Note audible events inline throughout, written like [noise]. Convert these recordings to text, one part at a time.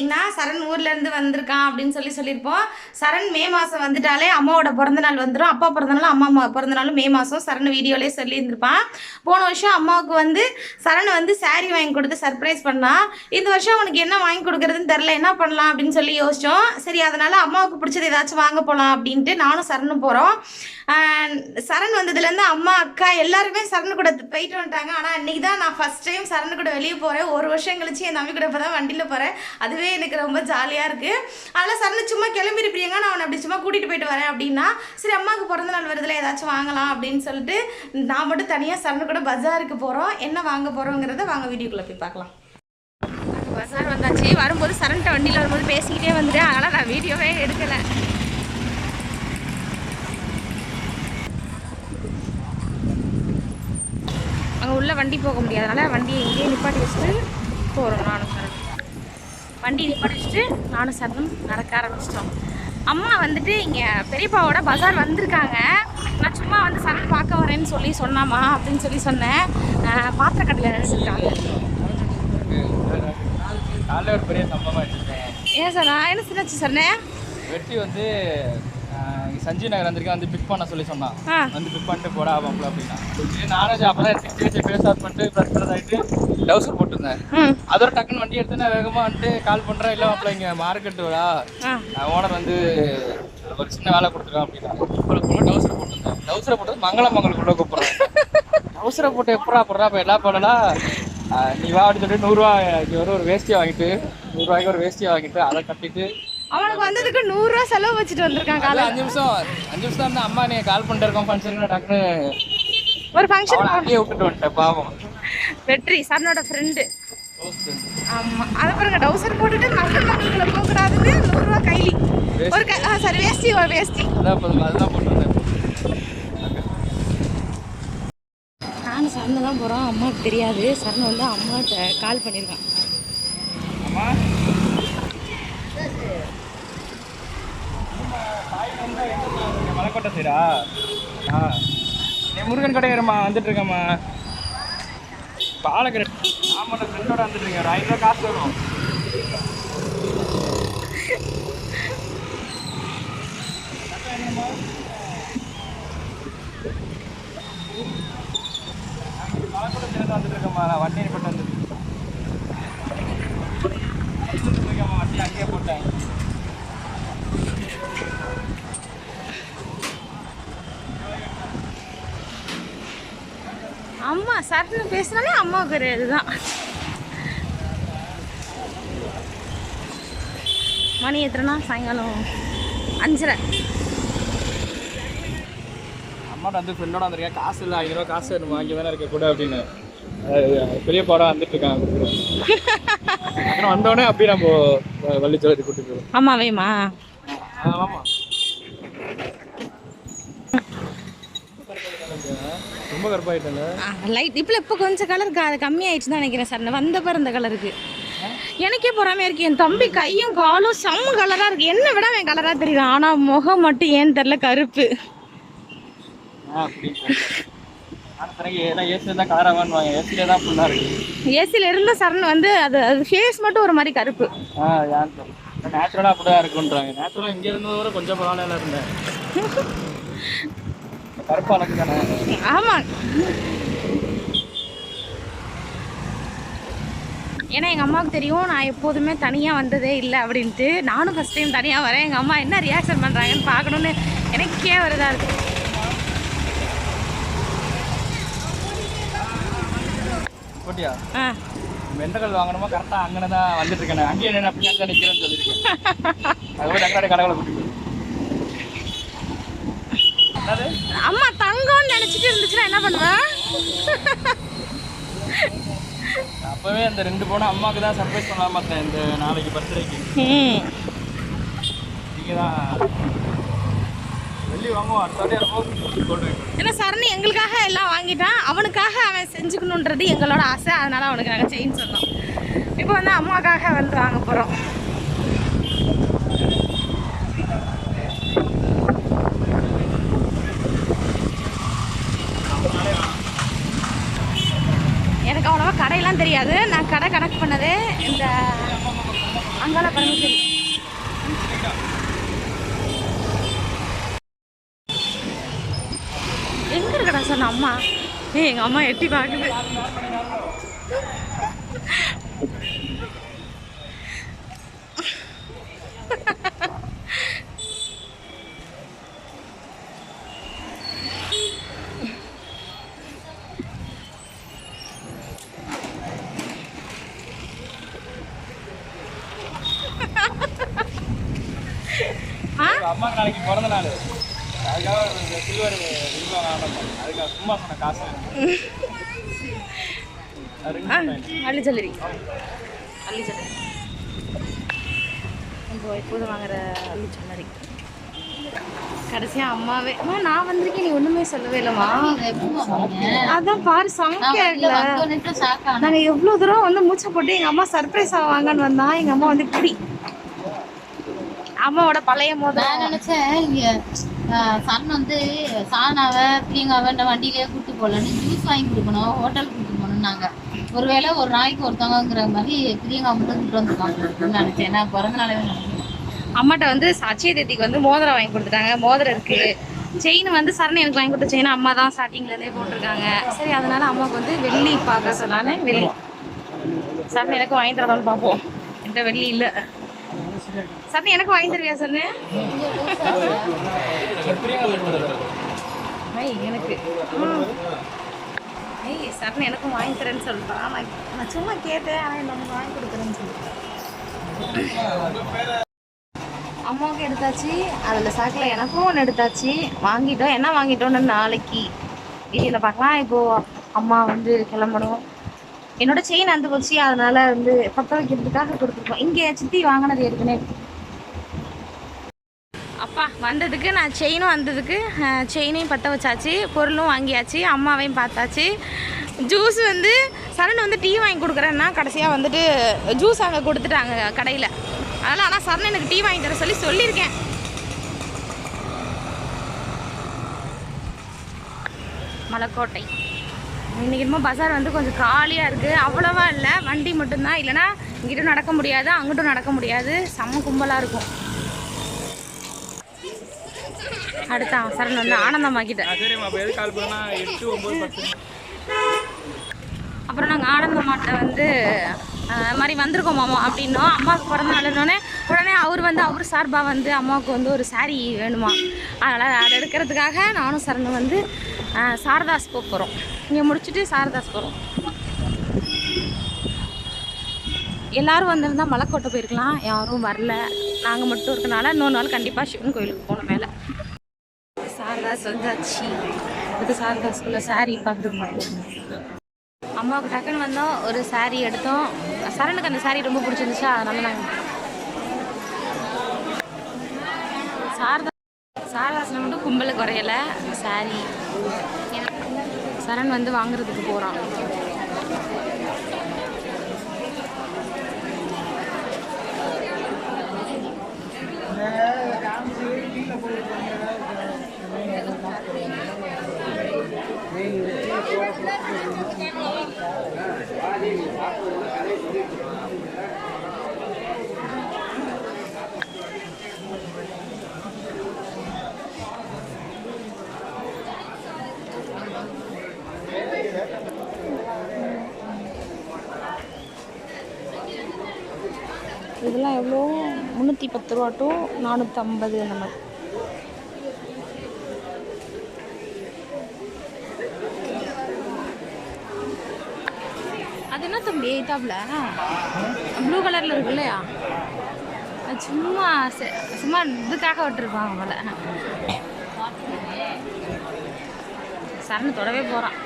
பார்த்தீங்கன்னா சரண் ஊர்லேருந்து வந்திருக்கான் அப்படின்னு சொல்லி சொல்லியிருப்போம். சரண் மே மாதம் வந்துட்டாலே அம்மாவோட பிறந்தநாள் வந்துடும் அப்பா பிறந்த நாள் அம்மா அம்மா பிறந்தநாளும் மே மாதம் சரண் வீடியோலேயே சொல்லியிருந்திருப்பான். போன வருஷம் அம்மாவுக்கு வந்து சரண் வந்து saree வாங்கி கொடுத்து சர்ப்ரைஸ் பண்ணான். இந்த வருஷம் அவனுக்கு என்ன வாங்கி கொடுக்குறதுன்னு தெரில என்ன பண்ணலாம் அப்படின்னு சொல்லி யோசித்தோம் சரி அதனால் அம்மாவுக்கு பிடிச்சது ஏதாச்சும் வாங்க போகலாம் அப்படின்ட்டு நானும் சரணும் போகிறோம் சரண் வந்ததுலேருந்து அம்மா அக்கா எல்லாருமே சரண் கூட போயிட்டு வந்துட்டாங்க. ஆனால் அன்றைக்கி தான் நான் ஃபஸ்ட் டைம் சரண் கூட வெளியே போகிறேன் ஒரு வருஷம் கழிச்சு என் தம்பி கூட இப்போ தான் வண்டியில் போகிறேன் அதுவே எனக்கு ரொம்ப ஜாலியாக இருக்குது அதில் சரண் சும்மா கிளம்பிருப்பீங்க நான் அவனை அப்படி சும்மா கூட்டிகிட்டு போயிட்டு வரேன் அப்படின்னா சரி அம்மாவுக்கு பிறந்த நாள் வருதுல ஏதாச்சும் வாங்கலாம் அப்படின்னு சொல்லிட்டு நான் மட்டும் தனியாக சரண் கூட பஜாருக்கு போகிறோம் என்ன வாங்க போகிறோங்கிறத வாங்க வீடியோக்குள்ளே போய் பார்க்கலாம். பஜார் வந்தாச்சு. வரும்போது சரண்ட்ட வண்டியில் வரும்போது பேசிக்கிட்டே வந்துட்டேன். அதனால் நான் வீடியோவே எடுக்கலை. அங்கே உள்ள வண்டி போக முடியாதனால வண்டியை இங்கேயே நிப்பாட்டி வச்சுட்டு போகிறோம் நானும் சரண் வண்டி நிப்பாட்டி வச்சுட்டு நானும் சரணும் நடக்க ஆரம்பிச்சிட்டோம். அம்மா வந்துட்டு இங்கே பெரியப்பாவோட பஜார் வந்திருக்காங்க. நான் சும்மா வந்து சரண் பார்க்க வரேன்னு சொல்லி சொன்னாமா அப்படின்னு சொல்லி சொன்னேன். அஹ் பாத்திர கடையில் நினைச்சிருக்காங்க ஏன் சார் நான் என்ன சின்னாச்சு சொன்னேன்? வெட்டி வந்து சஞ்சீவ் நகர் வந்திருக்கேன் வந்து பிக் பண்ண சொல்லி சொன்னான். வந்து பிக் பண்ணிட்டு போடா அவங்கள அப்படின்னா. நானும் அப்போ தான் எடுத்து வச்சு பேச ஆஃப் பண்ணிட்டு ப்ரெஸ் ஆகிட்டு டவுசர் போட்டிருந்தேன். அதோட டக்குன்னு வண்டி எடுத்து நான் வேகமாக வந்துட்டு கால் பண்ணுறேன் இல்லை அப்போ இங்கே மார்க்கெட்டு வரா ஓனர் வந்து ஒரு சின்ன வேலை கொடுத்துருக்கான் அப்படின்னா உங்களுக்கு டவுசரை போட்டிருந்தேன். டவுசரை போட்டது மங்கள மங்களுக்குள்ள கூப்பிட்றேன் டவுசரை போட்டு எப்படா போடுறா இப்போ எல்லாம் பண்ணலாம் நீ வா அப்படின்னு சொல்லிட்டு நூறுரூவா ஒரு ஒரு வேஷ்டியை வாங்கிட்டு நூறுரூவாய்க்கு ஒரு வேஷ்டியை வாங்கிட்டு அதை கட்டிட்டு அவனுக்கு வந்ததுக்கு நூறுரூவா செலவு வச்சுட்டு வந்திருக்கான் காலைல காலை அஞ்சு நிமிஷம் அஞ்சு நிமிஷம் தான் அம்மா நீ கால் பண்ணிட்டு இருக்கோம் ஃபங்க்ஷன் டக்குன்னு. ஒரு ஃபங்க்ஷன் அங்கேயே விட்டுட்டு வந்துட்டேன் பாவம். வெற்றி சரணோட ஃப்ரெண்டு ஆமாம் அது பாருங்க டவுசர் போட்டுட்டு மக்கள் மக்களுக்குள்ள போகக்கூடாதுன்னு நூறுரூவா கைலி. ஒரு கை சரி வேஷ்டி ஒரு இப்போ அதுதான் போட்டுருந்தேன் நானும் சரணை தான் போகிறோம் அம்மாவுக்கு தெரியாது. சரண் வந்து அம்மாட்ட கால் பண்ணியிருக்கான். அம்மா? மலைக்கோட்டை சைடா ஆ? நீ முருகன் கடையரம்மா வந்துட்டு இருக்கேம்மா பாலக்கரை ஆமாம் ஃப்ரெண்டோட வந்துட்டு இருக்கேன் ஒரு ஐநூறுவா காசு வரும். மலைக்கோட்டை சைடு வந்துட்டு இருக்கேம்மா நான் வண்டி நிப்பட்டு வந்துட்டு இருக்கேம்மா வண்டி அங்கேயே போட்டேன். அம்மா சரண் பேசினாலே அம்மாவுக்கு ஒரு இதுதான் மணி எத்தனைனா? சாயங்காலம் அஞ்சரை. அம்மாட்ட வந்து ஃப்ரெண்டோட வந்திருக்கேன். காசு இல்லை ஐநூறுவா காசு வேணும் வாங்கி தானே இருக்க கூட அப்படின்னு. பெரிய பாடம் வந்துட்டு இருக்காங்க [laughs] வந்தோடனே அப்படியே நம்ம வள்ளிச்சோதி கூட்டு போயிடும் அம்மா வேமா ஆமாம் ரொம்ப கருப்பாயிட்டல லைட் இப்போ இப்போ கொஞ்சம் கலர் கம்மியாயிடுச்சு தான் நினைக்கிறேன் சார் வந்த பிறந்த இந்த கலருக்கு எனக்கே பொறாமையா இருக்கு. என் தம்பி கையும் காலும் செம்ம கலரா இருக்கு. என்ன விட அவன் கலரா தெரியுறான் ஆனா முகம் மட்டும் ஏன்னு தெரியல கருப்பு. ஆனால் ஏசில இருந்த சரண் வந்து அது அது ஃபேஸ் மட்டும் ஒரு மாதிரி கருப்பு. நேச்சுரலாக அப்படி தான் இருக்குன்றாங்க. நேச்சுரலாக இங்கே இருந்ததை விட கொஞ்சம் பரவாயில்ல இருந்தேன். [laughs] கருப்பு அழகு தானே ஆமா. ஏன்னா எங்கள் அம்மாவுக்கு தெரியும் நான் எப்போதுமே தனியாக வந்ததே இல்லை அப்படின்ட்டு. நானும் ஃபஸ்ட் டைம் தனியாக வரேன். எங்கள் அம்மா என்ன ரியாக்ஷன் பண்ணுறாங்கன்னு பார்க்கணுன்னு எனக்கே வருதா இருக்கு. போட்டியா? ஆ. வாங்கணுமா கரெக்டாக அங்கே தான் வந்துட்டு இருக்கேன். அங்கேயே என்ன பின்னாடி தான் நிற்கிறேன்னு சொல்லியிருக்கேன். [laughs] கடவுளை கூட்டிட்டு அம்மா தங்கம்னு நினச்சிட்டு இருந்துச்சுன்னா என்ன பண்ணுவேன் அப்போவே அந்த ரெண்டு பவுன் அம்மாவுக்கு தான் சர்ப்ரைஸ் பண்ணலாம் பார்த்தேன் இந்த நாளைக்கு பர்த்டேக்கு நீங்கள் தான் வெள்ளி வாங்குவோம் அடுத்த ஏன்னா சரணி எங்களுக்காக எல்லாம் வாங்கிட்டான். அவனுக்காக அவன் செஞ்சுக்கணுன்றது எங்களோட ஆசை. அதனால அவனுக்கு நாங்கள் செயின் சொன்னோம். இப்போ வந்து அம்மாக்காக வந்து வாங்க போகிறோம் எனக்கு அவ்வளோவா கடையெல்லாம் தெரியாது. நான் கடை கனெக்ட் பண்ணது இந்த அங்கால பரமேஸ்வரி. எங்க இருக்கடா சொன்ன அம்மா? ஏ எங்க அம்மா எட்டி பார்க்குது ஆ அம்மாக்கு நாளைக்கு பிறந்த நாள். அதுக்காக சில்வர் வாங்கணும். அதுக்காக சும்மா சொன்ன காசு. அள்ளி சொல்லி அள்ளி சொல்லி. இப்போ எப்போதும் வாங்குற அள்ளி சொல்லி கடைசியா அம்மாவே. அம்மா நான் வந்திருக்கேன். நீ ஒண்ணுமே சொல்லவே இல்லைம்மா. அதான் பாரு சமைக்கல. நாங்க எவ்வளவு தூரம் வந்து மூச்சை போட்டு எங்க அம்மா சர்ப்ரைஸ் ஆவாங்கன்னு வந்தா எங்க அம்மா வந்து இப்படி. அம்மாவோட பழைய மோதிரம் நான் நினைச்சேன் இங்க சரண் வந்து பிரியங்காவை இந்த வண்டியிலே கூட்டு போகலன்னு ஜூஸ் வாங்கி கொடுக்கணும் ஹோட்டல் கூட்டு போகணும்னாங்க ஒருவேளை ஒரு நாளைக்கு ஒருத்தவங்கிற மாதிரி பிரியங்கா மட்டும் கூட்டு வந்துருக்காங்க நினைச்சேன். ஏன்னா பிறந்த நாளே அம்மாட்ட வந்து அச்சய தேதிக்கு வந்து மோதிரம் வாங்கி கொடுத்துட்டாங்க. மோதிரம் இருக்கு. செயின் வந்து சரண் எனக்கு வாங்கி கொடுத்த செயின் அம்மா தான் ஸ்டார்டிங்ல இருந்தே போட்டிருக்காங்க. சரி அதனால அம்மாவுக்கு வந்து வெள்ளி பார்க்க சொன்னானே வெள்ளி. சரண் எனக்கு வாங்கி தரணும்னு பார்ப்போம். என்கிட்ட வெள்ளி இல்ல. சரண் எனக்கு வாங்கி தருவியா ஐய் எனக்கு. ஐய் சரண் எனக்கும் வாங்கி தரேன்னு சொல்லிட்டான் நான் நான் சும்மா கேட்டேன் ஆனால் எனக்கு வாங்கி கொடுக்குறேன்னு சொல்லிட்டேன் அம்மாவுக்கு எடுத்தாச்சு. அதில் சாக்கில் எனக்கும் ஒன்று எடுத்தாச்சு. வாங்கிட்டோம். என்ன வாங்கிட்டோம்னு நாளைக்கு. வீடியோவில் பார்க்கலாம். இப்போது அம்மா வந்து கிளம்பணும். என்னோட செயின் அந்து போச்சு அதனால வந்து பற்ற வைக்கிறதுக்காக கொடுத்துருக்கோம். இங்கே சித்தி வாங்கினது ஏற்கனவே அப்பா வந்ததுக்கு நான் செயினும் வந்ததுக்கு செயினையும் பற்ற வச்சாச்சு பொருளும் வாங்கியாச்சு அம்மாவையும் பார்த்தாச்சு. ஜூஸ் வந்து சரண் வந்து டீ வாங்கி கொடுக்குறேன்னா கடைசியாக வந்துட்டு ஜூஸ் அங்கே கொடுத்துட்டாங்க கடையில். அதனால் ஆனால் சரண் எனக்கு டீ வாங்கி தர சொல்லி சொல்லியிருக்கேன். மலைக்கோட்டை. இன்னைக்கு என்னமோ பஜார் வந்து கொஞ்சம் காலியாக இருக்குது அவ்வளோவா இல்லை. வண்டி மட்டும்தான். இல்லைன்னா இங்கிட்டும் நடக்க முடியாது அங்கிட்டும் நடக்க முடியாது. செம்ம கும்பலாக இருக்கும். அடுத்த சரண் வந்து ஆனந்தமாக்கிட்டேன். அப்புறம் நாங்கள் ஆனந்தமாட்ட வந்து இது மாதிரி வந்திருக்கோம் மாமா அப்படின்னோம் அம்மாவுக்கு பிறந்த நாளுன்னொடனே உடனே அவர் வந்து அவர் சார்பாக வந்து அம்மாவுக்கு வந்து ஒரு சாரீ வேணுமா? அதனால் அதை எடுக்கிறதுக்காக நானும் சரணு வந்து சாரதாஸ் போக போகிறோம் இங்கே முடிச்சுட்டு சாரதாஸ் போகிறோம் எல்லோரும் வந்திருந்தால் மலைக்கோட்டை போயிருக்கலாம். யாரும் வரல. நாங்கள் மட்டும் இருக்கனால இன்னொரு நாள் கண்டிப்பாக சிவன் கோயிலுக்கு போகணும் மேலே சாரதாஸ் வந்தாச்சு. இது சாரதாஸ்குள்ளே saree பார்த்துருக்கோம் அம்மாவுக்கு டக்குன்னு வந்தோம். ஒரு saree எடுத்தோம். சரணுக்கு அந்த saree ரொம்ப பிடிச்சிருந்துச்சா அதனால நாங்கள் சாரதா சாரதாசனை மட்டும் கும்பலை குறையல சாரி சரண் வந்து வாங்குறதுக்கு போகிறான் இதெல்லாம் எவ்வளோ நூற்றி பத்து ரூபா டு நானூற்றம்பது அந்த மாதிரி. அது என்ன தம்பி எயிட்டாப்ல ப்ளூ கலரில் இருக்கு இல்லையா? அது சும்மா செ- சும்மா இதுக்காக விட்டுருப்பாங்க போல சரணு தொடவே போகிறான்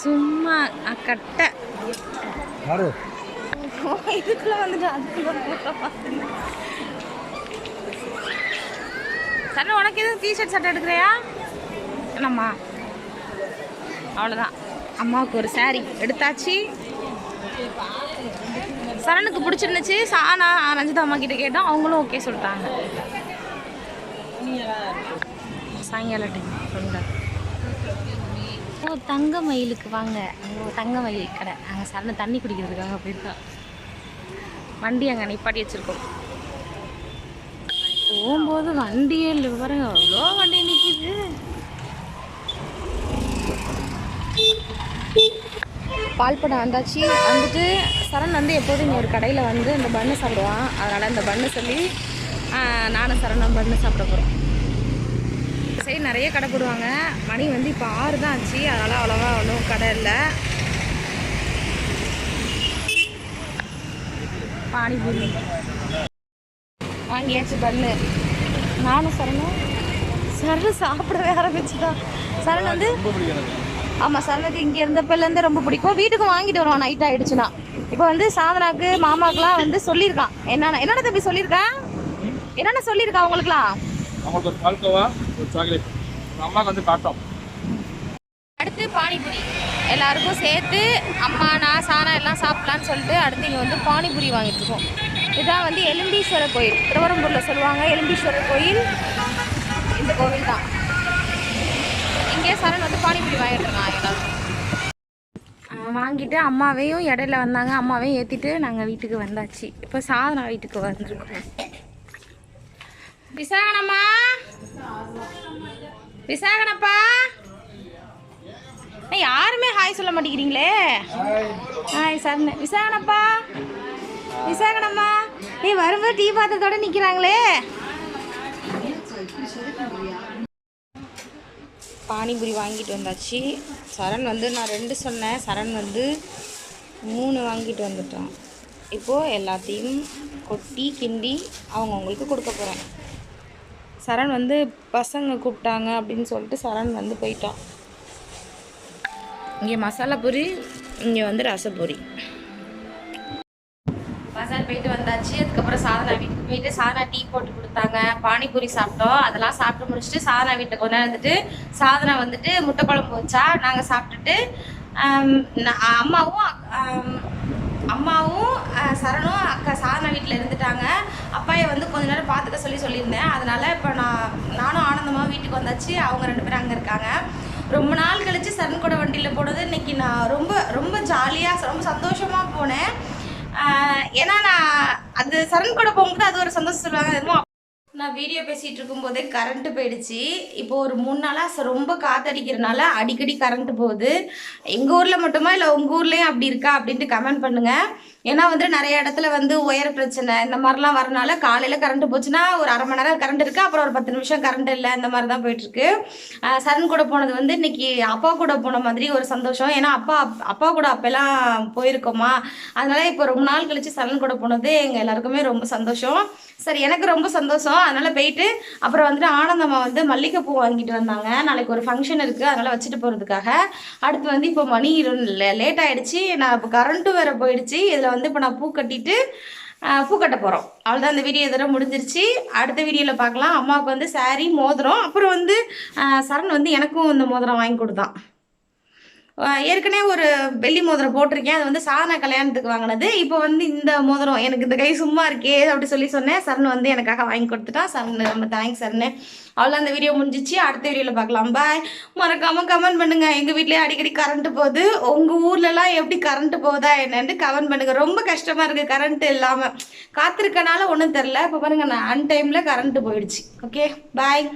சும்மா அக்கட்டை இதுக்குள்ள வந்துட்டு சரண் உனக்கு எதுவும் டிஷர்ட் சட்டை எடுக்கிறியா என்னம்மா? அவ்வளோதான் அம்மாவுக்கு ஒரு saree. எடுத்தாச்சு. சரணுக்கு பிடிச்சிருந்துச்சு. சானா ரஞ்சிதா அம்மா கிட்ட கேட்டோம். அவங்களும் ஓகே சொல்லிட்டாங்க. சாயங்கால டைம் சொல்லுங்க ஓ தங்க மயிலுக்கு. வாங்க. ஓ தங்க மயில் கடை. அங்கே சரண தண்ணி குடிக்கிறதுக்காக போயிருக்கோம் வண்டி அங்கே நிப்பாட்டி வச்சுருக்கோம். போகும்போது வண்டியே இல்லை. பாருங்க அவ்வளோ வண்டி நிற்கிது பால்படம் வந்தாச்சு. வந்துட்டு சரண் வந்து எப்போதும் இங்கே ஒரு கடையில் வந்து இந்த பண்ணு சாப்பிடுவான். அதனால் இந்த பண்ணு சொல்லி நானும் சரணம் பண்ணு சாப்பிட போகிறோம் சரி நிறைய கடை போடுவாங்க. மணி வந்து இப்போ ஆறு தான் ஆச்சு. அதனால் அவ்வளோவா ஒன்றும் கடை இல்லை. பானிபூரி. வாங்கியாச்சு பண்ணு நானும் சரணும். சரண் சாப்பிடவே ஆரம்பிச்சுட்டான் சரண் வந்து ஆமாம் சரணுக்கு இங்கே இருந்தப்பலேருந்து ரொம்ப பிடிக்கும். வீட்டுக்கு வாங்கிட்டு வருவான். நைட் ஆயிடுச்சுன்னா. இப்போ வந்து சாதனாக்கு மாமாக்கெலாம் வந்து சொல்லியிருக்கான். என்னென்ன என்னென்ன தம்பி சொல்லியிருக்கான் என்னென்ன சொல்லியிருக்கா அவங்களுக்குலாம் அவங்களுக்கு ஒரு பால்கோவா? ஒரு சாக்லேட் அம்மாவுக்கு வந்து காட்டம். அடுத்து பானிபூரி. எல்லாருக்கும் சேர்த்து அம்மா நான் சாணா எல்லாம் சாப்பிட்லான்னு சொல்லிட்டு அடுத்து இங்கே வந்து பானிபூரி வாங்கிட்டு இருக்கோம். இதான் வந்து எலும்பீஸ்வரர் கோயில். திருவரம்பூரில் சொல்லுவாங்க எலும்பீஸ்வரர் கோயில். இந்த கோவில் தான். இங்கே சரண் வந்து பானிபூரி வாங்கிட்டு இருக்கான் எல்லாரும் வாங்கிட்டு அம்மாவையும் இடையில வந்தாங்க. அம்மாவையும் ஏற்றிட்டு நாங்கள் வீட்டுக்கு வந்தாச்சு. இப்போ சாதனா வீட்டுக்கு வந்திருக்கோம். விசாகனம்மா விசாகனப்பா ஏய், யாருமே ஹாய் சொல்ல மாட்டேங்கிறீங்களே? ஹாய் சார் விசாகனப்பா விசாகனம்மா நீ வரும்போது டீ பாத்திரத்தோட நிற்கிறாங்களே பானிபூரி வாங்கிட்டு வந்தாச்சு. சரண் வந்து நான் ரெண்டு சொன்னேன். சரண் வந்து மூணு வாங்கிட்டு வந்துட்டோம் இப்போது எல்லாத்தையும் கொட்டி கிண்டி அவங்கவுங்களுக்கு கொடுக்க போகிறேன் சரண் வந்து பசங்க கூப்பிட்டாங்க அப்படின்னு சொல்லிட்டு சரண் வந்து போயிட்டான். இங்கே மசாலா பூரி இங்கே வந்து ரசப்பூரி பசார் போயிட்டு வந்தாச்சு. அதுக்கப்புறம் சாதனா வீட்டுக்கு போயிட்டு சாதனா டீ போட்டு கொடுத்தாங்க. பானிபூரி சாப்பிட்டோம். அதெல்லாம் சாப்பிட்டு முடிச்சுட்டு சாதனா வீட்டுக்கு கொண்டு வந்துட்டு சாதனா வந்துட்டு முட்டை குழம்பு வச்சா நாங்கள் சாப்பிட்டுட்டு நான் அம்மாவும் அம்மாவும் சரணும் அக்கா சாதனா வீட்டில் இருந்துட்டாங்க. அப்பாயை வந்து கொஞ்ச நேரம் பார்த்துக்க சொல்லி சொல்லியிருந்தேன். அதனால் இப்போ நான் நானும் ஆனந்தமாக வீட்டுக்கு வந்தாச்சு. அவங்க ரெண்டு பேரும் அங்கே இருக்காங்க. ரொம்ப நாள் கழித்து சரண் கூட வண்டியில் போனது இன்னைக்கு நான் ரொம்ப ரொம்ப ஜாலியாக ரொம்ப சந்தோஷமாக போனேன். ஏன்னா நான் அது சரண் கூட போகும்போது அது ஒரு சந்தோஷம் சொல்லுவாங்க அது நான் வீடியோ பேசிகிட்டு இருக்கும்போதே கரண்ட்டு போயிடுச்சு. இப்போ ஒரு மூணு நாளாக ரொம்ப காத்தடிக்கிறனால அடிக்கடி கரண்ட்டு போகுது. எங்கள் ஊரில் மட்டுமா இல்லை உங்கள் ஊர்லேயும் அப்படி இருக்கா அப்படின்ட்டு கமெண்ட் பண்ணுங்கள் ஏன்னா வந்து நிறைய இடத்துல வந்து உயர பிரச்சனை இந்த மாதிரிலாம் வரனால காலையில் கரண்ட்டு போச்சுன்னா ஒரு அரை மணி நேரம் கரண்ட் இருக்குது அப்புறம் ஒரு பத்து நிமிஷம் கரண்ட் இல்லை இந்த மாதிரி தான் போயிட்டுருக்கு சரண் கூட போனது வந்து இன்னைக்கு அப்பா கூட போன மாதிரி ஒரு சந்தோஷம். ஏன்னா அப்பா அப்பா கூட அப்போல்லாம் போயிருக்கோமா. அதனால இப்போ ரொம்ப நாள் கழித்து சரண் கூட போனது எங்கள் எல்லாருக்குமே ரொம்ப சந்தோஷம். சரி எனக்கு ரொம்ப சந்தோஷம். அதனால போயிட்டு அப்புறம் வந்துட்டு ஆனந்தம்மா வந்து மல்லிகைப்பூ வாங்கிட்டு வந்தாங்க. நாளைக்கு ஒரு ஃபங்க்ஷன் இருக்குது அதனால வச்சுட்டு போகிறதுக்காக அடுத்து வந்து இப்போ மணி லேட் ஆயிடுச்சு. நான் இப்போ கரண்ட்டும் வேற போயிடுச்சு. இதில் வந்து இப்போ நான் பூ கட்டிட்டு பூ கட்ட போகிறோம் அவ்வளோதான் இந்த வீடியோ இதெல்லாம் முடிஞ்சிருச்சு. அடுத்த வீடியோவில் பார்க்கலாம். அம்மாவுக்கு வந்து saree மோதிரம் அப்புறம் வந்து சரண் வந்து எனக்கும் இந்த மோதிரம் வாங்கி கொடுத்தான். ஏற்கனவே ஒரு வெள்ளி மோதிரம் போட்டிருக்கேன். அது வந்து சாதனா கல்யாணத்துக்கு வாங்கினது. இப்போ வந்து இந்த மோதிரம் எனக்கு இந்த கை சும்மா இருக்கே அப்படி சொல்லி சொன்னேன். சரண் வந்து எனக்காக வாங்கி கொடுத்துட்டான் சரண் ரொம்ப தேங்க்ஸ் சரண். அவ்வளோ அந்த வீடியோ முடிஞ்சிச்சு. அடுத்த வீடியோவில் பார்க்கலாம். பாய் மறக்காமல் கமெண்ட் பண்ணுங்கள் எங்கள் வீட்லேயே அடிக்கடி கரண்ட்டு போகுது. உங்கள் ஊர்லலாம் எப்படி கரண்ட்டு போகுதா என்னென்னு கமெண்ட் பண்ணுங்கள் ரொம்ப கஷ்டமாக இருக்குது கரண்ட்டு இல்லாமல் காத்திருக்கனால ஒன்றும் தெரில இப்போ பாருங்கள் நான் அன் டைமில் கரண்ட்டு போயிடுச்சு. Okay bye